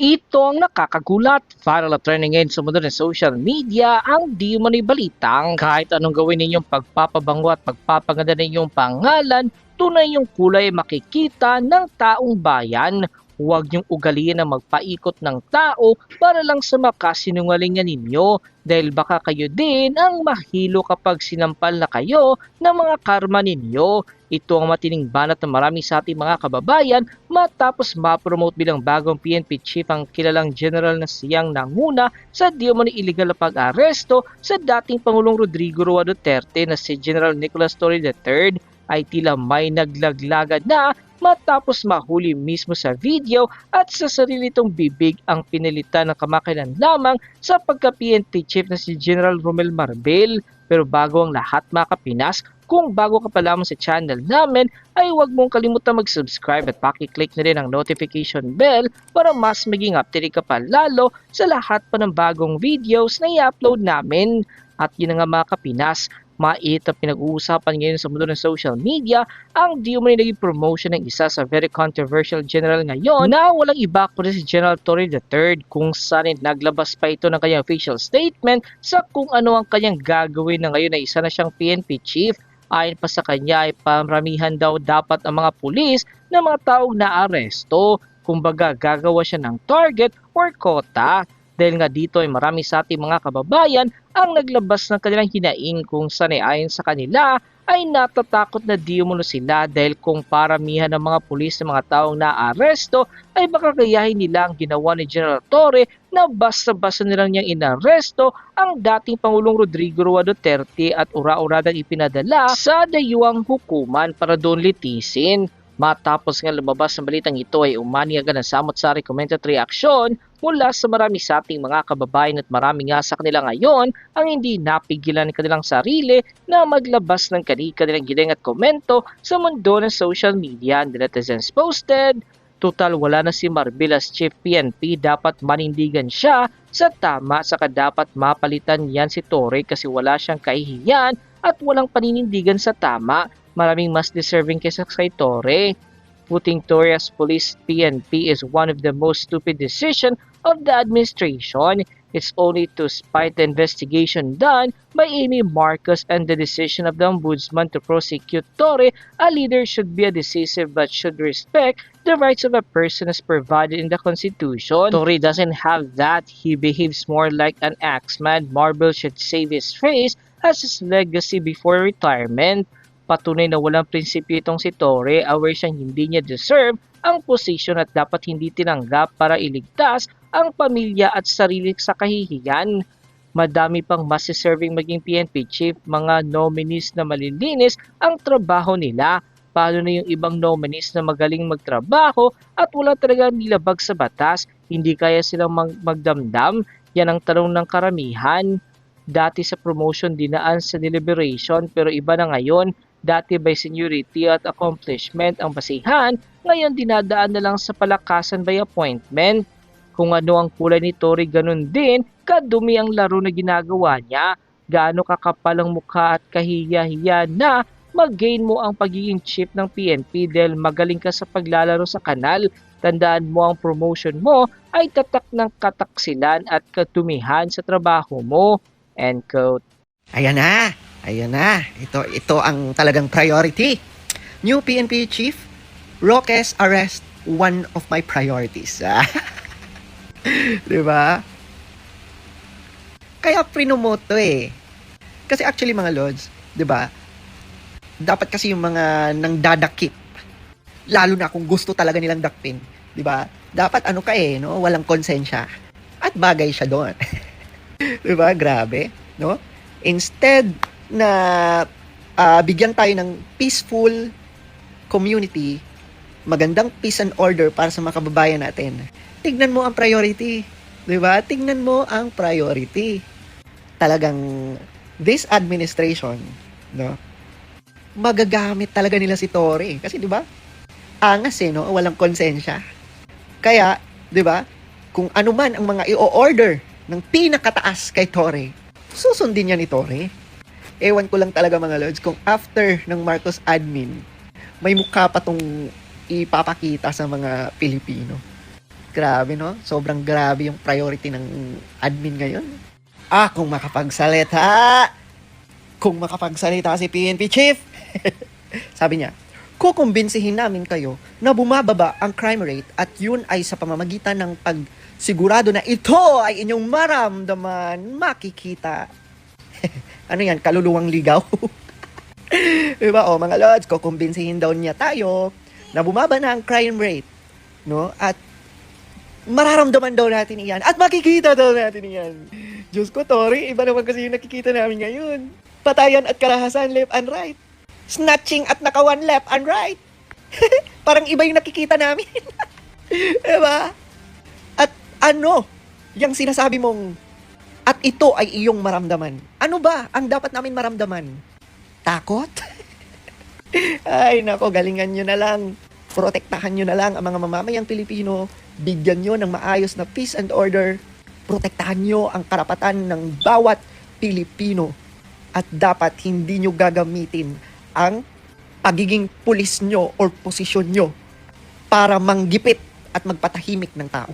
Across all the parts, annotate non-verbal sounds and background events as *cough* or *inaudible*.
Ito ang nakakagulat. Viral at trending ngayon sa mundo social media ang di mo balitang kahit anong gawin ninyong pagpapabango at pagpapaganda ng inyong pangalan, tunay yung kulay makikita ng taong bayan. Huwag niyong ugaliin na magpaikot ng tao para lang sa makasinungalingan ninyo dahil baka kayo din ang mahilo kapag sinampal na kayo ng mga karma ninyo. Ito ang matining banat ng marami sa ating mga kababayan matapos ma-promote bilang bagong PNP chief ang kilalang general na siyang nanguna sa di umano illegal na pag-aresto sa dating Pangulong Rodrigo Roa Duterte na si General Nicolas Torre III ay tila may naglaglaga na matapos mahuli mismo sa video at sa sarili itong bibig ang pinilitan ng kamakailan lamang sa pagka-PNP chief na si General Romel Marbel. Pero bago ang lahat mga kapinas, kung bago ka pa lamang sa channel namin, ay huwag mong kalimutan mag-subscribe at pakiclick na rin ang notification bell para mas maging updated ka pa lalo sa lahat pa ng bagong videos na i-upload namin. At yun nga mga kapinas, mait na pinag-uusapan ngayon sa mundo ng social media ang di umani naging promotion ng isa sa very controversial general ngayon na walang iba kundi si General Torre III kung saan naglabas pa ito ng kanyang official statement sa kung ano ang kanyang gagawin na ngayon na isa na siyang PNP chief Ayon pa sa kanya ay paramihan daw dapat ang mga pulis na mga taong naaresto. Kumbaga gagawa siya ng target or quota. Dahil nga dito ay marami sa ating mga kababayan ang naglabas ng kanilang hinaing kung saan ay sa kanila ay natatakot na di umuno sila dahil kung paramihan ng mga pulis ng mga taong naaresto ay baka kayahin nila ang ginawa ni General Torre na basta-basta nilang niyang inaresto ang dating Pangulong Rodrigo Roa Duterte at ura-uradang ipinadala sa dayuang hukuman para doon litisin. Matapos nga lumabas ang balitang ito ay umani agad ng samot-sari comment at reaksyon mula sa marami sa ating mga kababayan at marami nga sa kanila ngayon ang hindi napigilan ng kanilang sarili na maglabas ng kanilang giling at komento sa mundo ng social media. The netizens posted, Total wala na si Marbil as Chief PNP, dapat manindigan siya sa tama saka dapat mapalitan yan si Torre kasi wala siyang kahihiyan at walang paninindigan sa tama. Maraming mas deserving kaysa kay Torre. Putting Torre as police PNP is one of the most stupid decision of the administration. It's only to spite the investigation done by Amy Marcos and the decision of the ombudsman to prosecute Torre. A leader should be a decisive but should respect the rights of a person as provided in the Constitution. Torre doesn't have that. He behaves more like an axeman. Marble should save his face as his legacy before retirement. Patunay na walang prinsipyo itong si Torre, aware siyang hindi niya deserve ang posisyon at dapat hindi tinanggap para iligtas ang pamilya at sarili sa kahihiyan. Madami pang mas deserving maging PNP chief, mga nominees na malilinis ang trabaho nila. Paano na yung ibang nominees na magaling magtrabaho at wala talaga nilabag sa batas, hindi kaya silang mag- magdamdam? Yan ang tanong ng karamihan. Dati sa promotion dinaan sa deliberation pero iba na ngayon. Dati by seniority at accomplishment ang basihan, ngayon dinadaan na lang sa palakasan by appointment. Kung ano ang kulay ni Tori ganun din, kadumi ang laro na ginagawa niya. Gaano kakapal ang mukha at kahiya-hiya na mag-gain mo ang pagiging chief ng PNP dahil magaling ka sa paglalaro sa kanal. Tandaan mo ang promotion mo ay tatak ng kataksilan at katumihan sa trabaho mo. End quote. Ayan na. Ayan na. Ito, ito ang talagang priority. New PNP Chief, Roques arrest, one of my priorities. Ah. *laughs* Di ba? Kaya prinomote eh. Kasi actually mga lords, di ba? Dapat kasi yung mga nang dadakip, lalo na kung gusto talaga nilang dakpin, di ba? Dapat ano ka eh, no? Walang konsensya. At bagay siya doon. *laughs* di ba? Grabe, no? Instead na ah, bigyan tayo ng peaceful community, magandang peace and order para sa mga kababayan natin. Tignan mo ang priority. 'Di ba? Tignan mo ang priority. Talagang this administration, no? Magagamit talaga nila si Tory kasi 'di ba? Angas eh, no? Walang konsensya. Kaya, 'di ba? Kung ano man ang mga i-order ng pinakataas kay Tory, susundin niya ni Tory. Ewan ko lang talaga mga lords kung after ng Marcos admin, may mukha pa tong ipapakita sa mga Pilipino. Grabe, no? Sobrang grabe yung priority ng admin ngayon. Ah, kung makapagsalita! Kung makapagsalita si PNP Chief! *laughs* Sabi niya, kukumbinsihin namin kayo na bumababa ang crime rate at yun ay sa pamamagitan ng pagsigurado na ito ay inyong maramdaman, makikita. Ano yan, kaluluwang ligaw? *laughs* diba? O mga lods, kukumbinsihin daw niya tayo na bumaba na ang crime rate. No? At mararamdaman daw natin iyan. At makikita daw natin iyan. Diyos ko, Tori, iba naman kasi yung nakikita namin ngayon. Patayan at karahasan, left and right. Snatching at nakawan left and right. *laughs* Parang iba yung nakikita namin. *laughs* diba? At ano, yung sinasabi mong, at ito ay iyong maramdaman. Ano ba ang dapat namin maramdaman? Takot? *laughs* ay, nako, galingan nyo na lang. Protektahan nyo na lang ang mga mamamayang Pilipino. Bigyan nyo ng maayos na peace and order. Protektahan nyo ang karapatan ng bawat Pilipino. At dapat hindi nyo gagamitin ang pagiging pulis nyo or posisyon nyo para manggipit at magpatahimik ng tao.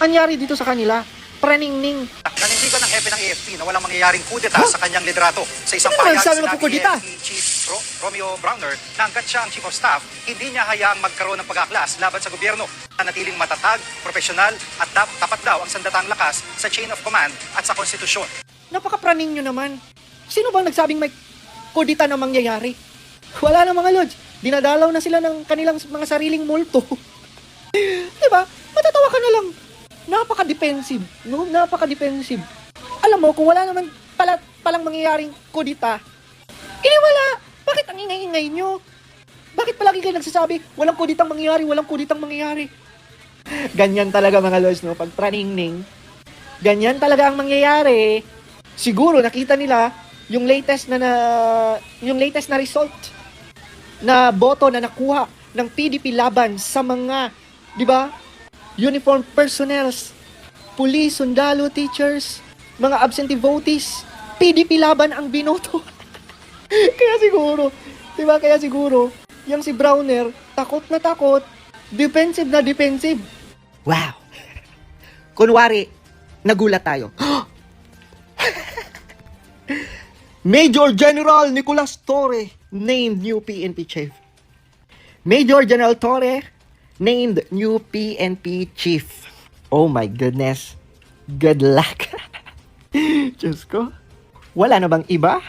Anyari dito sa kanila? Praningning. Nanindigan ng hepe ng AFP na walang mangyayaring kudeta sa kanyang liderato. Sa isang Ano pahayag, sinabi magkukudeta? ni Chief Ro- Romeo Browner na hanggat siya ang Chief of Staff, hindi niya hayaang magkaroon ng pag-aklas laban sa gobyerno. Natiling matatag, profesional at tap- tapat daw ang sandatang lakas sa chain of command at sa konstitusyon. Napakapraning nyo naman. Sino bang nagsabing may kudita na mangyayari? Wala na mga lods. Dinadalaw na sila ng kanilang mga sariling multo. *laughs* diba? Matatawa ka na lang. Napaka-defensive. No? Napaka-defensive. Alam mo, kung wala naman pala, palang mangyayaring kudita, eh wala. Bakit ang ingay-ingay nyo? Bakit palagi kayo nagsasabi, walang kuditang mangyayari, walang kuditang mangyayari? Ganyan talaga mga lods, no? Pag praningning, ganyan talaga ang mangyayari. Siguro nakita nila yung latest na, na yung latest na result na boto na nakuha ng PDP laban sa mga, 'di ba? Uniform personnels, police, sundalo, teachers, mga absentee votees, PDP laban ang binoto. *laughs* Kaya siguro, 'di ba? Kaya siguro, yung si Browner, takot na takot, defensive na defensive. Wow. Kunwari, nagulat tayo. *gasps* Major General Nicolas Torre named new PNP chief. Major General Torre named new PNP chief. Oh my goodness. Good luck. *laughs* Diyos ko. Wala na bang iba?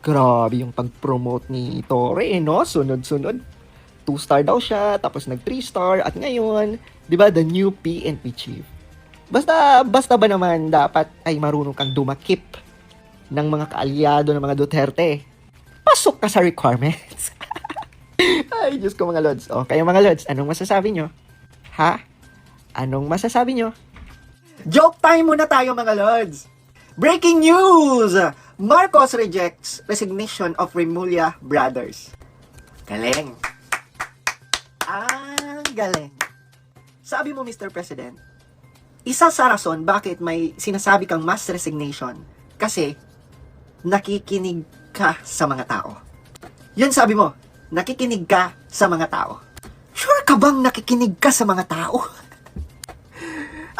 Grabe yung pag-promote ni Torre, eh, no? Sunod-sunod. Two-star daw siya, tapos nag three-star, at ngayon, di ba, the new PNP chief. Basta, basta ba naman dapat ay marunong kang dumakip ng mga kaalyado ng mga Duterte. Pasok ka sa requirements. *laughs* Ay, Diyos ko mga Lods. O, kayo mga Lods, anong masasabi nyo? Ha? Anong masasabi nyo? Joke time muna tayo mga Lods. Breaking news! Marcos rejects resignation of Remulla Brothers. Galing. Ah, galing. Sabi mo, Mr. President, isa sa rason bakit may sinasabi kang mass resignation kasi nakikinig ka sa mga tao. Yun sabi mo, nakikinig ka sa mga tao. Sure ka bang nakikinig ka sa mga tao?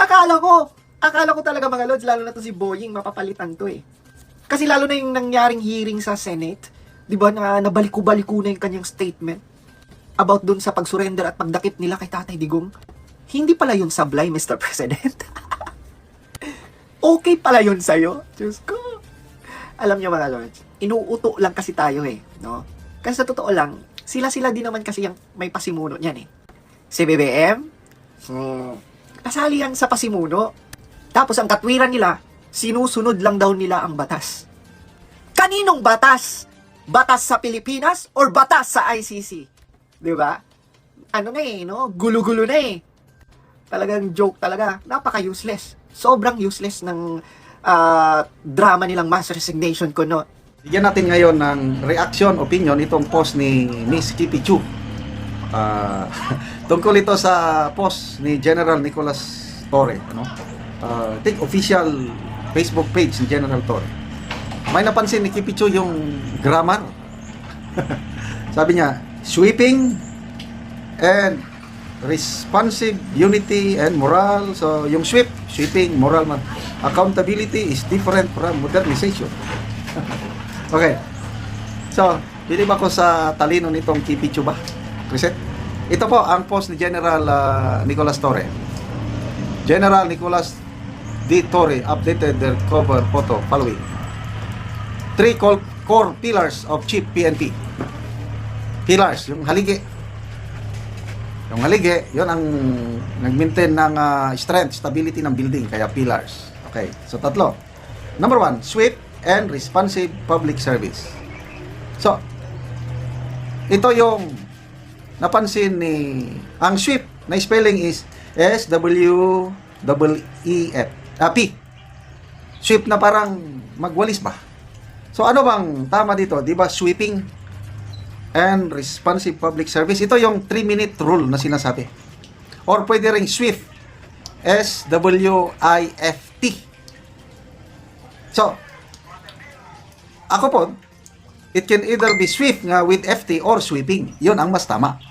akala ko, akala ko talaga mga lods, lalo na to si Boying, mapapalitan to eh. Kasi lalo na yung nangyaring hearing sa Senate, di ba, na nabaliku-baliku na yung kanyang statement about dun sa pagsurrender at pagdakip nila kay Tatay Digong. Hindi pala yun sablay, Mr. *laughs* President. okay pala yun sa'yo. Diyos ko. Alam niyo mga lords, inuuto lang kasi tayo eh, no? Kasi sa totoo lang, sila-sila din naman kasi yung may pasimuno niyan eh. Si BBM, hmm, kasali yan sa pasimuno. Tapos ang katwiran nila, sinusunod lang daw nila ang batas. Kaninong batas? Batas sa Pilipinas or batas sa ICC? 'Di ba? Ano na eh, no? Gulo-gulo na eh. Talagang joke talaga. Napaka-useless. Sobrang useless ng ah, drama nilang mass resignation ko, no? Bigyan natin ngayon ng reaction, opinion itong post ni Miss Kipi Chu. Ah, *laughs* tungkol ito sa post ni General Nicolas Torre, ano? Ah, I official Facebook page ni General Torre. May napansin ni Kipi Chu yung grammar. *laughs* Sabi niya, sweeping and responsive, unity, and moral. So, yung sweep, sweeping, moral man. Accountability is different from modernization. *laughs* okay. So, bili ba ko sa talino nitong Kipichu ba? Reset. Ito po ang post ni General ah, Nicolas Torre. General Nicolas D. Torre updated their cover photo following. Three core, pillars of Chief PNP. Pillars, yung haligi. Yung haligi, yun ang nag-maintain ng ah, strength, stability ng building, kaya pillars. Okay, so tatlo. Number one, swift and responsive public service. So, ito yung napansin ni ang swift na spelling is S W E F ah, P. Swift na parang magwalis ba? So ano bang tama dito? 'Di ba sweeping and responsive public service? Ito yung 3 minute rule na sinasabi. Or pwede ring swift. S W I F T. So ako po, it can either be swift nga with FT or sweeping. Yun ang mas tama.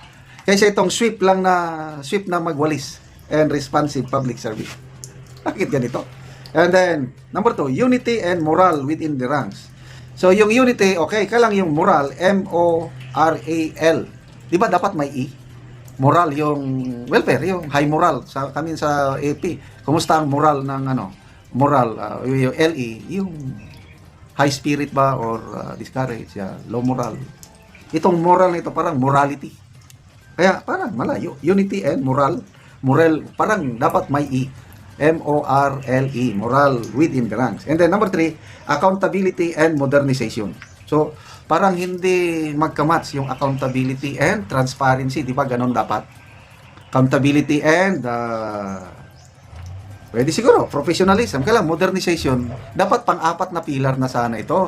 Kaysa itong sweep lang na sweep na magwalis and responsive public service. *laughs* Bakit ganito? And then, number two, unity and moral within the ranks. So, yung unity, okay, kalang yung moral, M-O-R-A-L. Di ba dapat may E? Moral, yung welfare, yung high moral. Sa, kami sa AP, kumusta ang moral ng ano? Moral, uh, yung LE, yung high spirit ba or uh, discourage, yeah, low moral. Itong moral na ito parang morality. Kaya parang malayo. Unity and moral. Moral, parang dapat may E. M-O-R-L-E. Moral within the ranks. And then number three, accountability and modernization. So, parang hindi magkamatch yung accountability and transparency. Di ba ganon dapat? Accountability and uh, Pwede siguro, professionalism. Kailang modernization, dapat pang-apat na pilar na sana ito.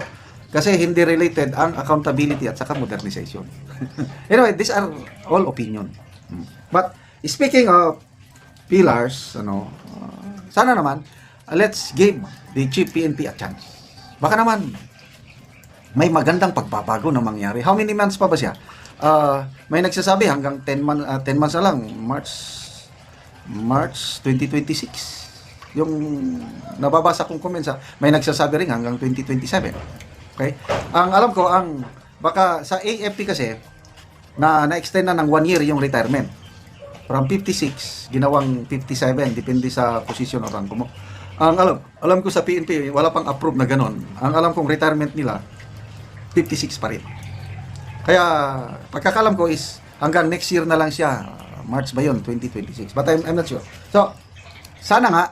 Kasi hindi related ang accountability at saka modernization. *laughs* anyway, these are all opinion. Hmm. But speaking of pillars, ano, uh, sana naman, uh, let's give the Chief PNP a chance. Baka naman, may magandang pagbabago na mangyari. How many months pa ba siya? Uh, may nagsasabi hanggang 10, man, uh, 10 months na lang, March March 2026. Yung nababasa kong comments, ha, may nagsasabi rin hanggang 2027. Okay? Ang alam ko, ang baka sa AFP kasi, na na-extend na ng one year yung retirement. From 56, ginawang 57, depende sa position o rank mo. Ang alam, alam ko sa PNP, wala pang approve na ganon. Ang alam kong retirement nila, 56 pa rin. Kaya, pagkakalam ko is, hanggang next year na lang siya, March ba yun, 2026. But I'm, I'm not sure. So, sana nga,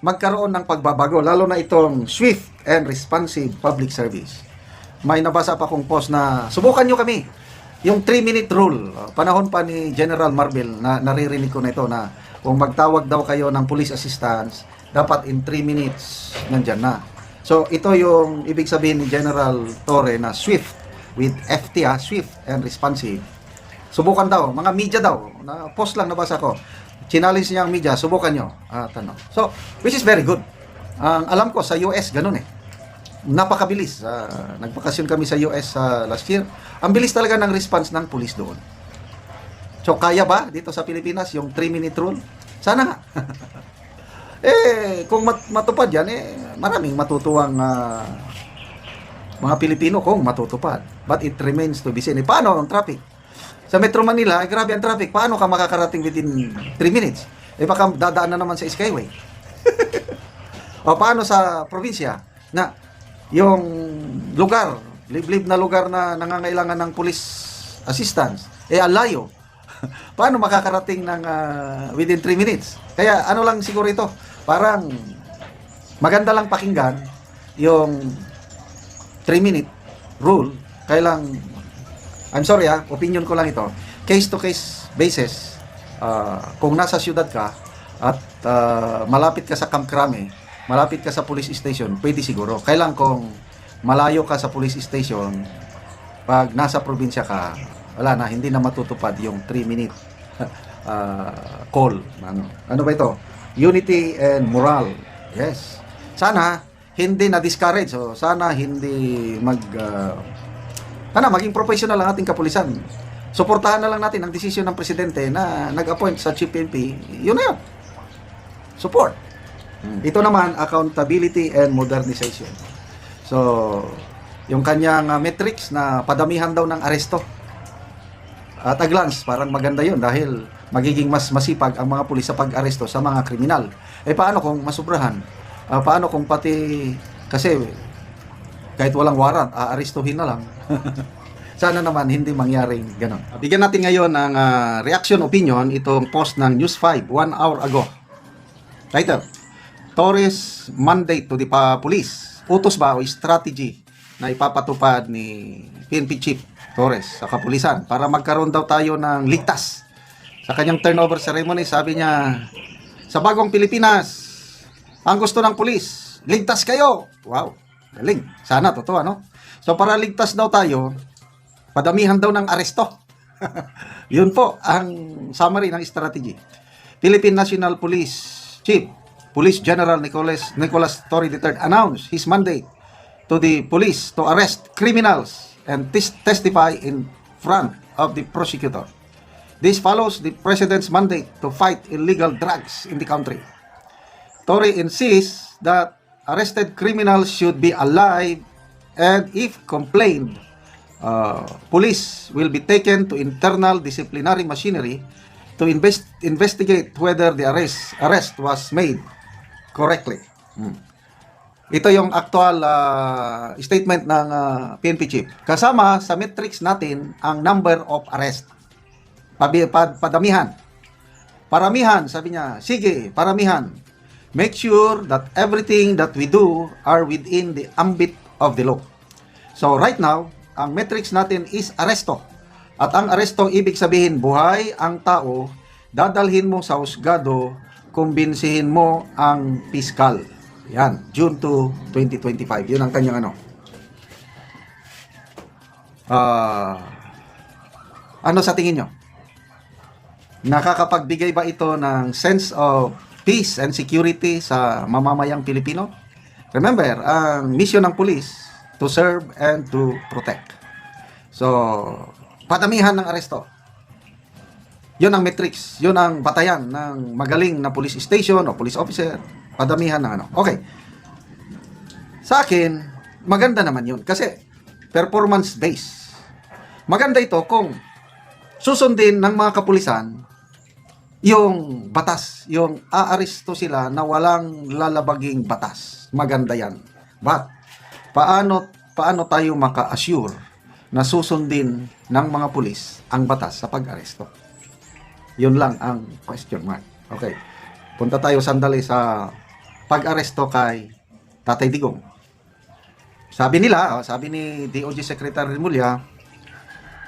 magkaroon ng pagbabago, lalo na itong swift and responsive public service. May nabasa pa kong post na, subukan nyo kami, yung 3-minute rule, panahon pa ni General Marvel, na naririnig ko na ito na kung magtawag daw kayo ng police assistance, dapat in 3 minutes, nandyan na. So, ito yung ibig sabihin ni General Torre na swift with FT, ah, swift and responsive. Subukan daw, mga media daw, na post lang nabasa ko. Challenge niya ang media, subukan nyo. Ah, tanong. So, which is very good. Ang alam ko sa US ganun eh. Napakabilis. Ah, nagpakasyon kami sa US sa last year. Ang bilis talaga ng response ng police doon. So, kaya ba dito sa Pilipinas yung 3-minute rule? Sana nga. *laughs* eh, kung mat- matupad yan, eh, maraming matutuwang ah, mga Pilipino kung matutupad. But it remains to be seen. Eh, paano ang traffic? Sa Metro Manila, eh, grabe ang traffic. Paano ka makakarating within 3 minutes? Eh, baka dadaan na naman sa Skyway. *laughs* o paano sa probinsya na yung lugar, liblib na lugar na nangangailangan ng police assistance, eh alayo. *laughs* paano makakarating ng ah, within 3 minutes? Kaya ano lang siguro ito, parang maganda lang pakinggan yung 3 minute rule. Kailang I'm sorry ah, opinion ko lang ito. Case to case basis. ah, kung nasa syudad ka at ah, malapit ka sa Camp Crame, malapit ka sa police station, pwede siguro. Kailan kung malayo ka sa police station, pag nasa probinsya ka, wala na, hindi na matutupad yung 3 minute *laughs* ah, call. Ano, ano ba ito? Unity and moral. Yes. Sana hindi na discourage. So, sana hindi mag ah, sana maging professional ang ating kapulisan. suportahan na lang natin ang desisyon ng presidente na nag-appoint sa Chief PNP. Yun na yun. Support. Ito naman, accountability and modernization. So, yung kanyang uh, metrics na padamihan daw ng aresto. At a glance, parang maganda yun dahil magiging mas masipag ang mga pulis sa pag-aresto sa mga kriminal. Eh paano kung masubrahan? Ah, paano kung pati, kasi kahit walang warrant, aarestuhin na lang. *laughs* Sana naman hindi mangyaring ganon. Bigyan natin ngayon ng ah, reaction opinion itong post ng News 5 one hour ago. Title, Torres mandate to the police. Utos ba o strategy na ipapatupad ni PNP Chief Torres sa kapulisan para magkaroon daw tayo ng ligtas. Sa kanyang turnover ceremony, sabi niya, sa bagong Pilipinas, ang gusto ng pulis, ligtas kayo. Wow, galing. Sana totoo, ano? So para ligtas daw tayo, padamihan daw ng aresto. *laughs* Yun po ang summary ng strategy. Philippine National Police Chief Police General Nicholas Nicholas Torre III announced his mandate to the police to arrest criminals and tes- testify in front of the prosecutor. This follows the president's mandate to fight illegal drugs in the country. Torre insists that arrested criminals should be alive and if complained, uh, police will be taken to internal disciplinary machinery to invest, investigate whether the arrest arrest was made correctly. Hmm. Ito yung actual uh, statement ng uh, PNP chief. Kasama sa metrics natin ang number of arrest. Pad, padamihan. Paramihan, sabi niya. Sige, paramihan. Make sure that everything that we do are within the ambit of the law. So right now, ang metrics natin is aresto. At ang aresto, ibig sabihin, buhay ang tao, dadalhin mo sa husgado, kumbinsihin mo ang piskal. Yan, June 2, 2025. Yun ang kanyang ano. Ah, ano sa tingin nyo? Nakakapagbigay ba ito ng sense of peace and security sa mamamayang Pilipino? Remember, ang mission ng police to serve and to protect. So, padamihan ng aresto. Yun ang metrics, yun ang batayan ng magaling na police station o police officer. Padamihan ng ano. Okay. Sa akin, maganda naman yun kasi performance based. Maganda ito kung susundin ng mga kapulisan yung batas, yung aaresto sila na walang lalabaging batas. Maganda yan. But, paano, paano tayo maka-assure na susundin ng mga pulis ang batas sa pag-aresto? Yun lang ang question mark. Okay. Punta tayo sandali sa pag-aresto kay Tatay Digong. Sabi nila, oh, sabi ni DOJ Secretary Mulya,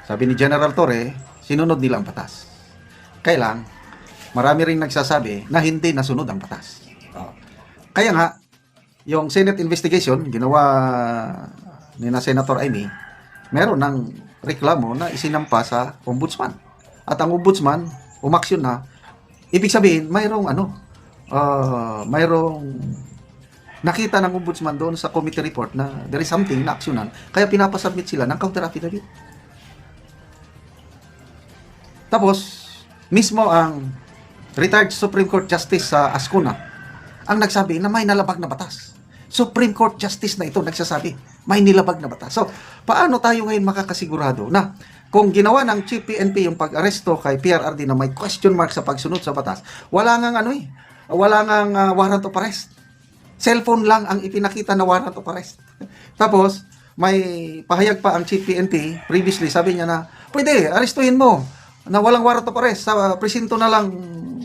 sabi ni General Torre, sinunod nila ang batas. Kailang, marami ring nagsasabi na hindi nasunod ang batas. Oh. Kaya nga, yung Senate investigation, ginawa ni na Senator Amy, meron ng reklamo na isinampa sa ombudsman. At ang ombudsman, umaksyon na, ibig sabihin, mayroong ano, ah, mayroong nakita ng ombudsman doon sa committee report na there is something na aksyonan, kaya pinapasubmit sila ng counter affidavit. Tapos, mismo ang retired Supreme Court Justice sa Ascuna ang nagsabi na may nalabag na batas. Supreme Court Justice na ito nagsasabi, may nilabag na batas. So, paano tayo ngayon makakasigurado na kung ginawa ng Chief PNP yung pag-aresto kay PRRD na may question mark sa pagsunod sa batas, wala ngang ano eh, wala ngang uh, warrant of arrest. Cellphone lang ang ipinakita na warrant of arrest. *laughs* Tapos, may pahayag pa ang Chief PNP, previously sabi niya na, pwede, arestuhin mo na walang warrant of arrest, sa presinto na lang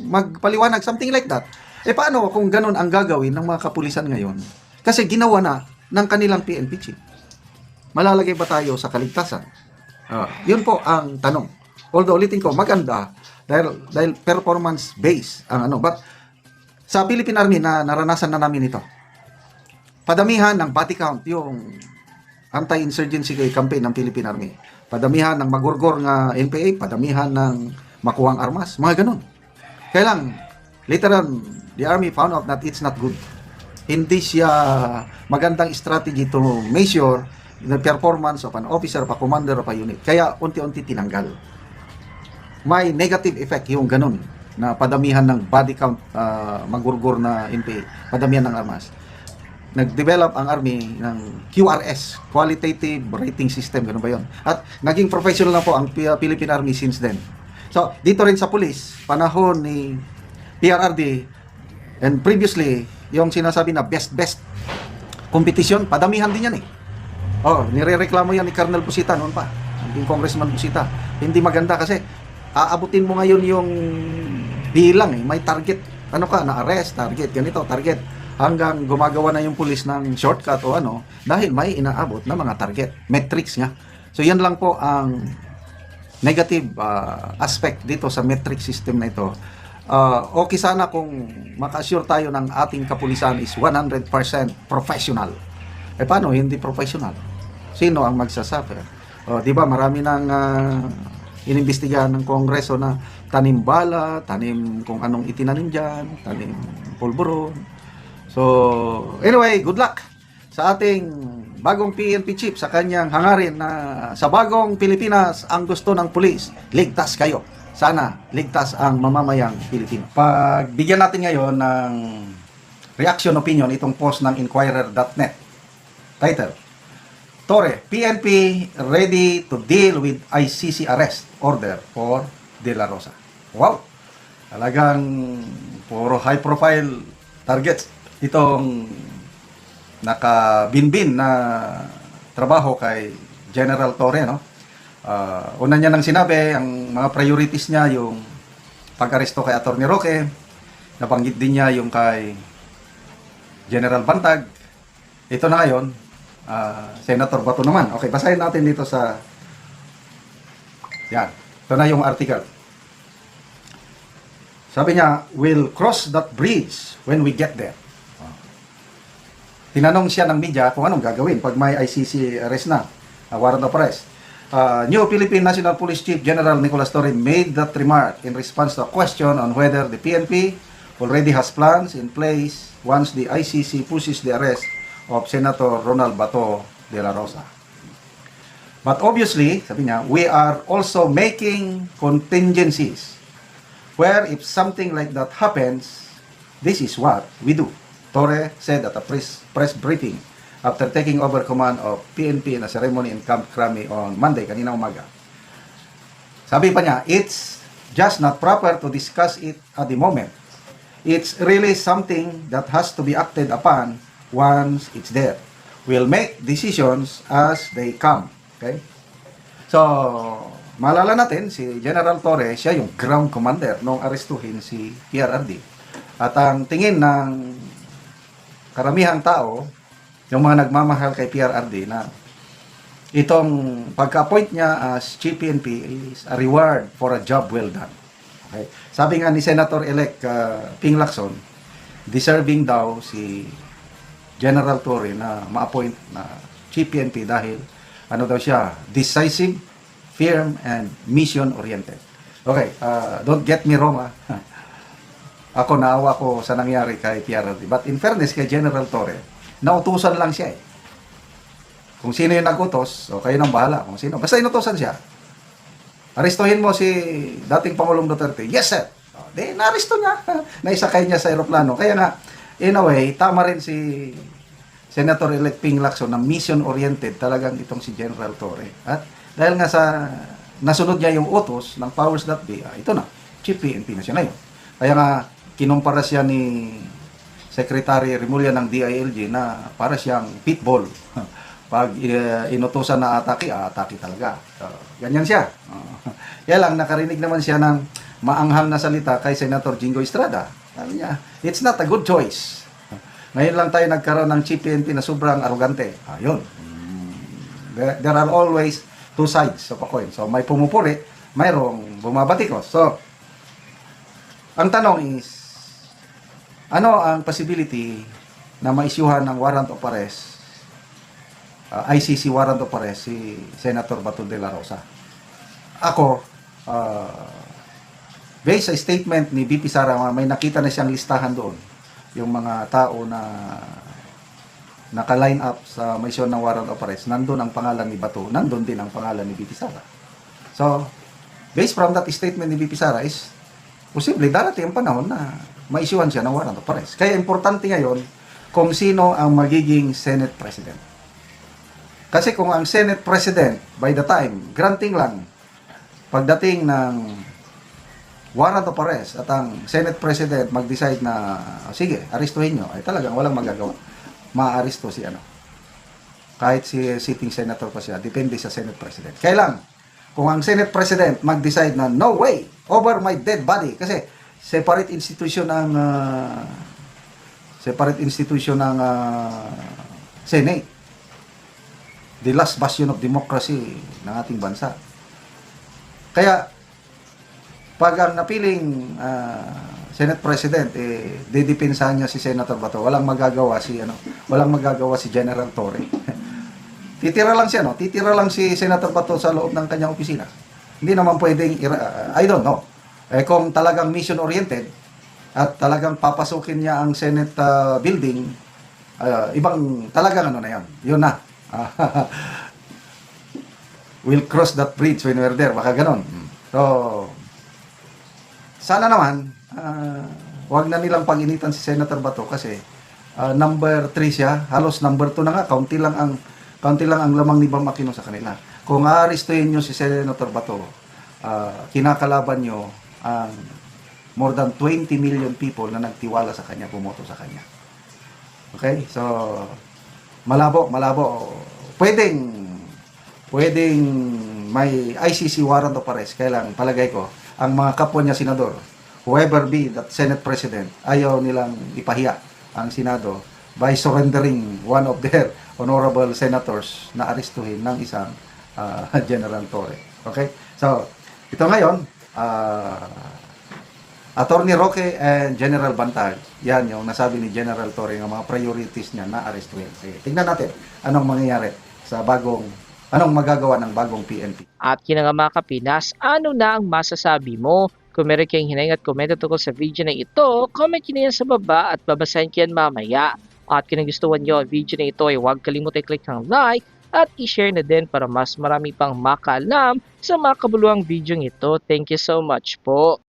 magpaliwanag, something like that. Eh paano kung ganun ang gagawin ng mga kapulisan ngayon? Kasi ginawa na ng kanilang PNP chief. Malalagay ba tayo sa kaligtasan? Ah, yun po ang tanong. Although ulitin ko, maganda dahil, dahil performance based ang ano. But sa Philippine Army na naranasan na namin ito. Padamihan ng body count yung anti-insurgency campaign ng Philippine Army. Padamihan ng magurgor nga NPA, padamihan ng makuwang armas, mga ganun. Kaya lang, later on, the Army found out that it's not good. Hindi siya magandang strategy to measure the performance of an officer, of a commander, of a unit. Kaya unti-unti tinanggal. may negative effect yung ganun na padamihan ng body count uh, magurgur na NPA, padamihan ng armas. Nag-develop ang Army ng QRS, Qualitative Rating System, ganun ba yun? At naging professional na po ang Philippine Army since then. So, dito rin sa police, panahon ni PRRD and previously, yung sinasabi na best-best competition, padamihan din yan eh. Oh, nirereklamo yan ni Colonel Busita noon pa. Yung Congressman Busita. Hindi maganda kasi aabutin mo ngayon yung bilang eh. May target. Ano ka, na-arrest, target, ganito, target. Hanggang gumagawa na yung pulis ng shortcut o ano dahil may inaabot na mga target. Metrics nga. So yan lang po ang negative ah, aspect dito sa metric system na ito. Ah, okay sana kung maka-assure tayo ng ating kapulisan is 100% professional. Eh paano hindi professional? Sino ang magsasuffer? O, di ba marami nang ah, inimbestigahan ng Kongreso na tanim bala, tanim kung anong itinanim dyan, tanim pulburon. So, anyway, good luck sa ating bagong PNP chief sa kanyang hangarin na sa bagong Pilipinas ang gusto ng pulis, ligtas kayo. Sana ligtas ang mamamayang Pilipino. Pagbigyan natin ngayon ng reaction opinion itong post ng Inquirer.net. Title, Torre, PNP ready to deal with ICC arrest order for De La Rosa. Wow! Talagang puro high profile targets itong nakabinbin na trabaho kay General Torre, no? Ah, una niya nang sinabi, ang mga priorities niya yung pag-aresto kay Atty. Roque, nabanggit din niya yung kay General Bantag. Ito na ngayon, ah, Senator Bato naman. Okay, basahin natin dito sa yan. Ito na yung article. Sabi niya, we'll cross that bridge when we get there. Tinanong siya ng media kung anong gagawin pag may ICC arrest na, uh, warrant of arrest. Uh, new Philippine National Police Chief General Nicolas Torre made that remark in response to a question on whether the PNP already has plans in place once the ICC pushes the arrest of Senator Ronald Bato de la Rosa. But obviously, sabi niya, we are also making contingencies where if something like that happens, this is what we do. Torre said at a press, press briefing after taking over command of PNP in a ceremony in Camp Crame on Monday, kanina umaga. Sabi pa niya, it's just not proper to discuss it at the moment. It's really something that has to be acted upon once it's there. We'll make decisions as they come. Okay? So, maalala natin, si General Torre, siya yung ground commander nung arestuhin si PRRD. At ang tingin ng karamihang tao, yung mga nagmamahal kay PRRD na itong pagka-appoint niya as Chief PNP is a reward for a job well done. Okay? Sabi nga ni Senator-elect uh, Ping Lacson, deserving daw si General Torre na ma-appoint na Chief PNP dahil ano daw siya, decisive, firm, and mission-oriented. Okay, uh, don't get me wrong ah. *laughs* Ako naawa ko sa nangyari kay PRRD. But in fairness kay General Torre, nautusan lang siya eh. Kung sino yung nagutos, o kayo nang bahala kung sino. Basta inutusan siya. Arestuhin mo si dating Pangulong Duterte. Yes, sir. O, di, naaresto niya. *laughs* Naisakay niya sa aeroplano. Kaya nga, in a way, tama rin si Senator-elect Ping Lacson na mission-oriented talagang itong si General Torre. At dahil nga sa nasunod niya yung utos ng powers that be, ah, ito na, Chief PNP na siya ngayon. Kaya nga, kinumpara siya ni Secretary Remulla ng DILG na para siyang pitbull. *laughs* Pag uh, inutosan na atake, atake talaga. So, ganyan siya. *laughs* Uh, kaya lang, nakarinig naman siya ng maanghang na salita kay Senator Jingo Estrada. Sabi niya, it's not a good choice. *laughs* Ngayon lang tayo nagkaroon ng Chief PNP na sobrang arugante. Ayun. There, there are always two sides of a coin. So, may pumupuri, mayroong bumabatikos. So, ang tanong is, ano ang possibility na maisyuhan ng warrant of arrest, uh, ICC warrant of arrest si Senator Bato de la Rosa? Ako, uh, based sa statement ni BP Sara, may nakita na siyang listahan doon yung mga tao na naka-line up sa mission ng warrant of arrest, nandun ang pangalan ni Bato, nandun din ang pangalan ni BP Sara. So, based from that statement ni VP Sara is posible darating ang panahon na maisyuhan siya ng warrant of arrest. Kaya importante ngayon kung sino ang magiging Senate President. Kasi kung ang Senate President, by the time, granting lang, pagdating ng warrant of arrest at ang Senate President mag-decide na, sige, arestuhin nyo, ay talagang walang magagawa. Maaresto si ano. Kahit si sitting senator pa siya, depende sa Senate President. Kailang, kung ang Senate President mag-decide na, no way, over my dead body, kasi separate institution ang ah, separate institution ng ah, Senate. The last bastion of democracy ng ating bansa. Kaya, pag ang napiling ah, Senate President, eh, didepensahan niya si Senator Bato. Walang magagawa si, ano, walang magagawa si General Torre. *laughs* Titira lang siya, no? Titira lang si Senator Bato sa loob ng kanyang opisina. Hindi naman pwedeng, ira- I don't know. Eh, kung talagang mission-oriented at talagang papasukin niya ang Senate ah, building, ah, ibang talagang ano na yan. Yun na. *laughs* we'll cross that bridge when we're there. Baka ganon. So, sana naman, ah, wag na nilang pag-initan si Senator Bato kasi ah, number 3 siya, halos number 2 na nga, kaunti lang ang kaunti lang ang lamang ni Bam sa kanila. Kung aarestuhin nyo si Senator Bato, ah, kinakalaban nyo ang more than 20 million people na nagtiwala sa kanya, pumoto sa kanya. Okay? So, malabo, malabo. Pwedeng, pwedeng may ICC warrant of arrest. Kailang, palagay ko, ang mga kapwa niya senador, whoever be that Senate President, ayaw nilang ipahiya ang Senado by surrendering one of their honorable senators na arestuhin ng isang ah, *laughs* General Torre. Okay? So, ito ngayon, ah, Attorney Roque and General Bantag, yan yung nasabi ni General Torre ng mga priorities niya na arestuhin. Sige, tingnan natin anong mangyayari sa bagong, anong magagawa ng bagong PNP. At yun nga mga kapinas, ano na ang masasabi mo? Kung meron kayong hinahing at komento tungkol sa video na ito, comment nyo yan sa baba at babasahin ko yan mamaya. At kung nagustuhan nyo ang video na ito ay huwag kalimutan i-click ng like at i-share na din para mas marami pang makaalam sa mga kabuluhang video ito. Thank you so much po.